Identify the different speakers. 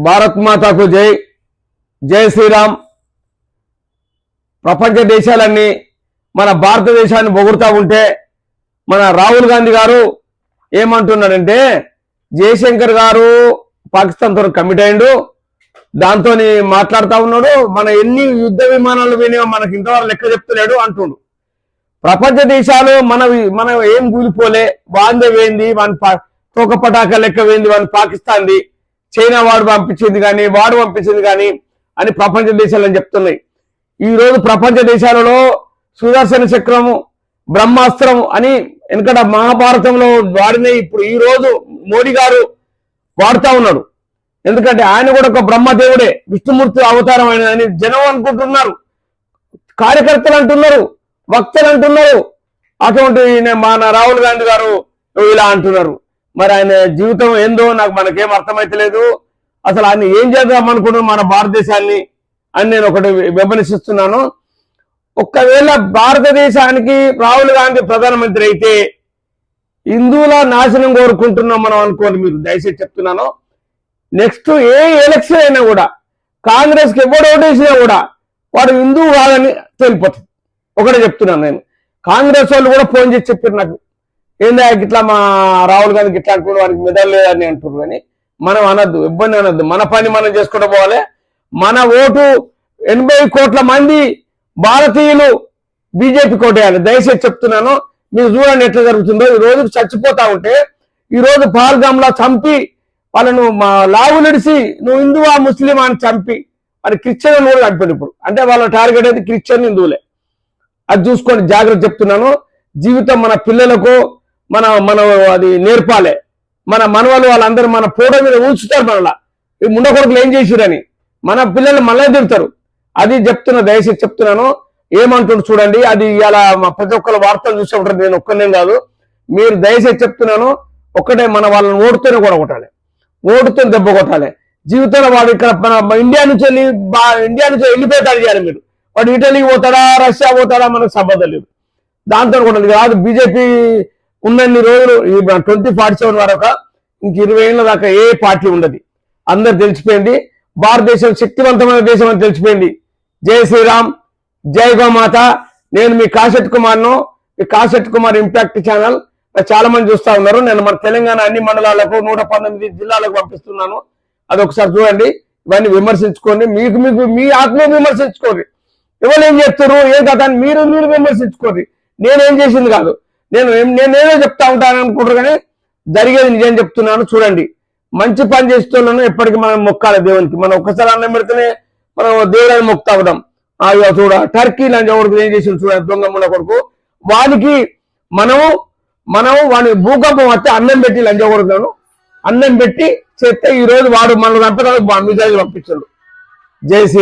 Speaker 1: భారత్ మాతాకు జై. జై శ్రీరామ్. ప్రపంచ దేశాలన్నీ మన భారతదేశాన్ని పొగుడుతూ ఉంటే మన రాహుల్ గాంధీ గారు ఏమంటున్నాడంటే జయశంకర్ గారు పాకిస్తాన్తో కమిట్ అయిండు. దాంతో మాట్లాడుతూ ఉన్నాడు. మన ఎన్ని యుద్ధ విమానాలు పోయినా మనకి ఇంతవరకు లెక్క చెప్తలేడు అంటుండు. ప్రపంచ దేశాలు మన మనం ఏం కూలిపోలే. వాందే వేయింది మన తోక పటాక లెక్క వేయింది మన పాకిస్తాన్ది. చైనా వాడు పంపించింది కానీ వాడు పంపించింది కానీ అని ప్రపంచ దేశాలని చెప్తున్నాయి. ఈ రోజు ప్రపంచ దేశాలలో సుదర్శన చక్రము బ్రహ్మాస్త్రం అని ఎందుకంటే మహాభారతంలో వాడినే ఇప్పుడు ఈ రోజు మోడీ గారు వాడుతా ఉన్నాడు. ఎందుకంటే ఆయన కూడా ఒక బ్రహ్మదేవుడే విష్ణుమూర్తి అవతారం అయినదని జనం అనుకుంటున్నారు. కార్యకర్తలు అంటున్నారు వక్తలు అంటున్నారు. అటువంటి మన రాహుల్ గాంధీ గారు ఇలా అంటున్నారు. మరి ఆయన జీవితం ఏందో నాకు మనకేం అర్థమైతలేదు. అసలు ఆయన ఏం చేద్దాం అనుకున్నాం మన భారతదేశాన్ని అని నేను ఒకటి విమర్శిస్తున్నాను ఒక్కవేళ భారతదేశానికి రాహుల్ గాంధీ ప్రధానమంత్రి అయితే హిందువుల నాశనం కోరుకుంటున్నాం మనం అనుకోండి మీరు దయచేసి చెప్తున్నాను. నెక్స్ట్ ఏ ఎలక్షన్ అయినా కూడా కాంగ్రెస్కి ఎవడు ఓటేసినా కూడా వాడు హిందువు కాదని తేలిపోతుంది. ఒకటే చెప్తున్నాను నేను. కాంగ్రెస్ వాళ్ళు కూడా ఫోన్ చేసి చెప్పారు నాకు. ఏందా ఇట్లా మా రాహుల్ గాంధీ ఇట్లా అంటున్నారు వారికి మెదలు లేదని అంటున్నారు కానీ మనం అనొద్దు ఇబ్బంది అనద్దు. మన పని మనం చేసుకుంటూ పోవాలి. మన ఓటు ఎనభై కోట్ల మంది భారతీయులు బీజేపీ కోటేయాలి. దయచేసి చెప్తున్నాను మీరు చూడండి ఎట్లా జరుగుతుందో. ఈ రోజు చచ్చిపోతా ఉంటే ఈ రోజు పాల్గామ్లా చంపి వాళ్ళను మా లావులిడిసి నువ్వు హిందువా ముస్లిం అని చంపి అది క్రిస్టియన్ కూడా చంపాడు ఇప్పుడు. అంటే వాళ్ళ టార్గెట్ అయితే క్రిస్టియన్ హిందువులే. అది చూసుకోండి జాగ్రత్త చెప్తున్నాను. జీవితం మన పిల్లలకు మన మన అది నేర్పాలి. మన మనవాళ్ళు వాళ్ళందరూ మన ఫోటో మీద ఉంచుతారు మనలా ఈ ముండకొడుకులు ఏం చేసిరని మన పిల్లలు మళ్ళీ తిడతారు. అది చెప్తున్నా దయచేసి చెప్తున్నాను. ఏమంటుండ్రు చూడండి. అది ఇలా ప్రతి ఒక్కరు వార్తలు చూసే ఉంటారు. నేను ఒక్కనే కాదు. మీరు దయచేసి చెప్తున్నాను. ఒక్కటే మన వాళ్ళని ఓటుతోనే కూడా కొట్టాలి. ఓటుతో దెబ్బ కొట్టాలి. జీవితంలో వాడు ఇక్కడ మన ఇండియా నుంచి వెళ్ళి ఇండియా నుంచి వెళ్ళిపోతాడు చేయాలి మీరు. వాడు ఇటలీకి పోతాడా రష్యా పోతాడా మనకు సంబంధం లేదు. దాంతో కూడా కాదు. బీజేపీ ఉన్నన్ని రోజులు ట్వంటీ ఫార్టీ సెవెన్ వరకు ఇంక ఇరవై ఏళ్ళ దాకా ఏ పార్టీ ఉండదు. అందరు తెలిసిపోయింది. భారతదేశం శక్తివంతమైన దేశం అని తెలిసిపోయింది. జై శ్రీరామ్ జై గోమాత. నేను మీ కాశెట్ కుమార్ను మీ కాశెట్ కుమార్ ఇంపాక్ట్ ఛానల్. చాలా మంది చూస్తా ఉన్నారు. నేను మన తెలంగాణ అన్ని మండలాలకు నూట పంతొమ్మిది జిల్లాలకు పంపిస్తున్నాను. అది ఒకసారి చూడండి. ఇవన్నీ విమర్శించుకోండి. మీకు మీకు మీ ఆత్మ విమర్శించుకోండి. ఎవరు ఏం చెప్తారు ఏం కదా మీరు మీరు విమర్శించుకోండి. నేనేం చేసింది కాదు. నేను నేనేదో చెప్తా ఉంటాను అనుకుంటారు కానీ జరిగేది నిజం చెప్తున్నాను. చూడండి. మంచి పని చేస్తున్నాను ఎప్పటికీ మనం మొక్కాలి దేవునికి. మనం ఒక్కసారి అన్నం పెడితేనే మనం దేవుడని మొక్తా ఉంటాం. అయ్యో చూడ టర్కీ లాంటి కొడుకు ఏం చేసింది చూడండి దొంగ కొడుకు. వానికి మనము మనం వాడి భూకంపం వస్తే అన్నం పెట్టి లంచ అన్నం పెట్టి చెప్తే ఈ రోజు వాడు మన చంపడానికి మిజాయిలు పంపించాడు. జై శ్రీ